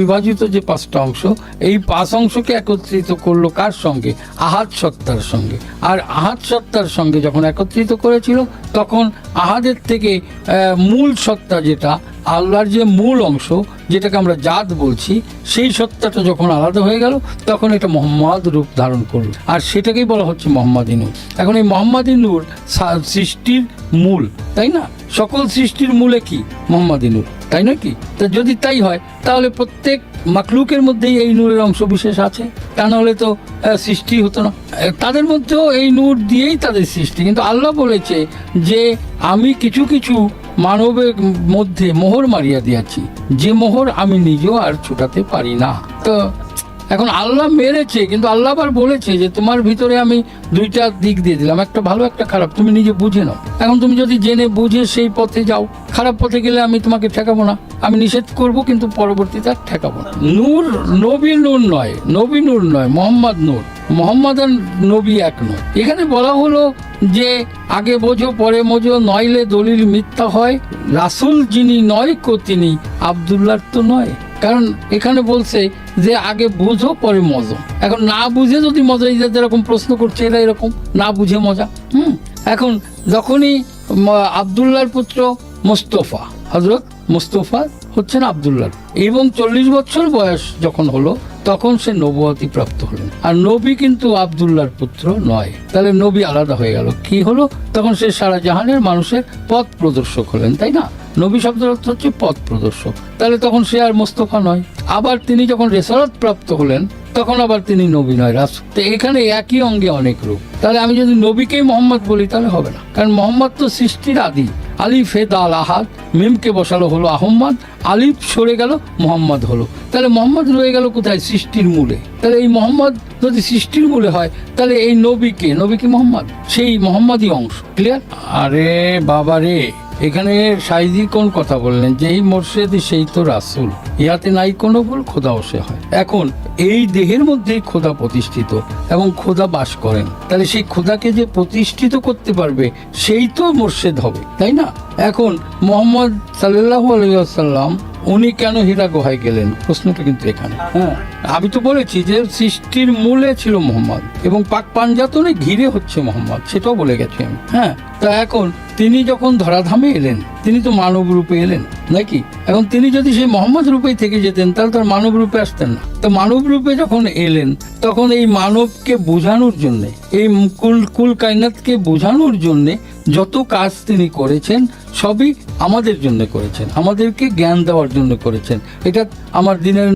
বিভাজিত যে পাঁচটা অংশ, এই পাঁচ অংশকে একত্রিত করল কার সঙ্গে? আহাত সত্তার সঙ্গে। আর আহাত সত্তার সঙ্গে যখন একত্রিত করেছিল, তখন আহাদের থেকে মূল সত্তা যেটা, আল্লাহর যে মূল অংশ, যেটাকে আমরা জাত বলছি, সেই সত্তাটা যখন আলাদা হয়ে গেল, তখন এটা মোহাম্মদ রূপ ধারণ করল। আর সেটাকেই বলা হচ্ছে মোহাম্মদী নূর এখন এই মোহাম্মদী নূর সৃষ্টির মূল, তাই না? সকল সৃষ্টির মূলে কি? মোহাম্মদী নূর তাই নয় কি? তা যদি তাই হয়, তাহলে প্রত্যেক মাকলুকের মধ্যেই এই নূরের অংশ বিশেষ আছে। তা নাহলে তো সৃষ্টি হতো না। তাদের মধ্যেও এই নূর দিয়েই তাদের সৃষ্টি। কিন্তু আল্লাহ বলেছে যে, আমি কিছু কিছু মানবের মধ্যে মোহর মারিয়া দিয়াছি। যে মোহর আমি নিজেও আর ছুটাতে পারি না। তো এখন আল্লাহ মেরেছে, কিন্তু আল্লাহ আবার বলেছে যে তোমার ভিতরে আমি দুইটা দিক দিয়ে দিলাম, একটা ভালো, একটা খারাপ, তুমি নিজে বুঝে নাও। এখন তুমি যদি জেনে বুঝে সেই পথে যাও, খারাপ পথে গেলে আমি তোমাকে ঠেকাবো না। আমি নিষেধ করব, কিন্তু পরবর্তীতে আর ঠেকাবো না। নূর নবী নূর নয়, নবী নূর নয়, মোহাম্মদ নূর। মোহাম্মদ আর নবী এক নয়। এখানে বলা হলো যে আগে বোঝো, পরে বোঝো, নইলে দলিল মিথ্যা হয়। রাসুল যিনি নয় কো তিনি আবদুল্লার তো নয়। কারণ এখানে বলছে যে আগে বুঝো, পরে মজো। এখন না বুঝে যদি মজা, এই যেরকম প্রশ্ন করছে, এরা এরকম, না বুঝে মজা। হুম? এখন যখনই আবদুল্লাহর পুত্র মোস্তফা হজরত মোস্তফা হচ্ছেন আবদুল্লাহ এবং চল্লিশ বছর বয়স যখন হলো, তখন সে নবুয়াতি প্রাপ্ত হলেন। আর নবী কিন্তু আবদুল্লাহর পুত্র নয়। তাহলে নবী আলাদা হয়ে গেল। কি হলো? তখন সে সারা জাহানের মানুষের পথ প্রদর্শক হলেন, তাই না? নবী শব্দের অর্থ হচ্ছে পথ প্রদর্শক। তাহলে তখন সে আর মোস্তফা নয়। আবার তিনি যখন রেসারত প্রাপ্ত হলেন, তখন আবার তিনি নবী নয়, রাস তো এখানে একই অঙ্গে অনেক রূপ। তাহলে আমি যদি নবীকেই মোহাম্মদ বলি, তাহলে হবে না। কারণ মোহাম্মদ তো সৃষ্টির আদি। আলিফ হেদ আল আহাদ, মিমকে বসালো হলো আহম্মদ, আলিফ সরে গেল, মোহাম্মদ হলো। তাহলে মোহাম্মদ রয়ে গেল কোথায়? সৃষ্টির মূলে। তাহলে এই মোহাম্মদ যদি সৃষ্টির মূলে হয়, তাহলে এই নবীকে নবী কি মোহাম্মদ? সেই মোহাম্মদই অংশ। ক্লিয়ার আরে বাবা রে এখানে সাইদি কোন কথা বললেন? যে এই মোর্শেদ সেই তো রাসুল। ইহাতে নাই কোনো ভুল খোদা সে হয়। এখন, এই দেহের মধ্যেই খোদা প্রতিষ্ঠিত এবং খোদা বাস করেন। তাহলে সেই খোদাকে যে প্রতিষ্ঠিত করতে পারবে, সেই তো মোর্শেদ হবে, তাই না? এখন, মোহাম্মদ সাল্লাহ আলাইসাল্লাম উনি কেন হীরা গুহায় গেলেন? প্রশ্নটা কিন্তু এখানে। হ্যাঁ আমি তো বলেছি যে সৃষ্টির মূলে ছিল মোহাম্মদ এবং পাক পাঞ্জাতনে ঘিরে হচ্ছে মোহাম্মদ, সেটাও বলে গেছি আমি। হ্যাঁ তা এখন তিনি যখন ধরাধামে এলেন, তিনি তো মানব রূপে এলেন নাকি এখন তিনি যদি সেই মোহাম্মদ রূপেই থেকে যেতেন, তাহলে তার মানব রূপে আসতেন না। তো মানব রূপে যখন এলেন, তখন এই মানবকে বোঝানোর জন্য, এই কুল কুল কায়নাতকে বোঝানোর জন্য যত কাজ তিনি করেছেন, সবই আমাদের জন্য করেছেন। আমাদেরকে জ্ঞান দেওয়ার জন্য করেছেন। এটা আমার দিনের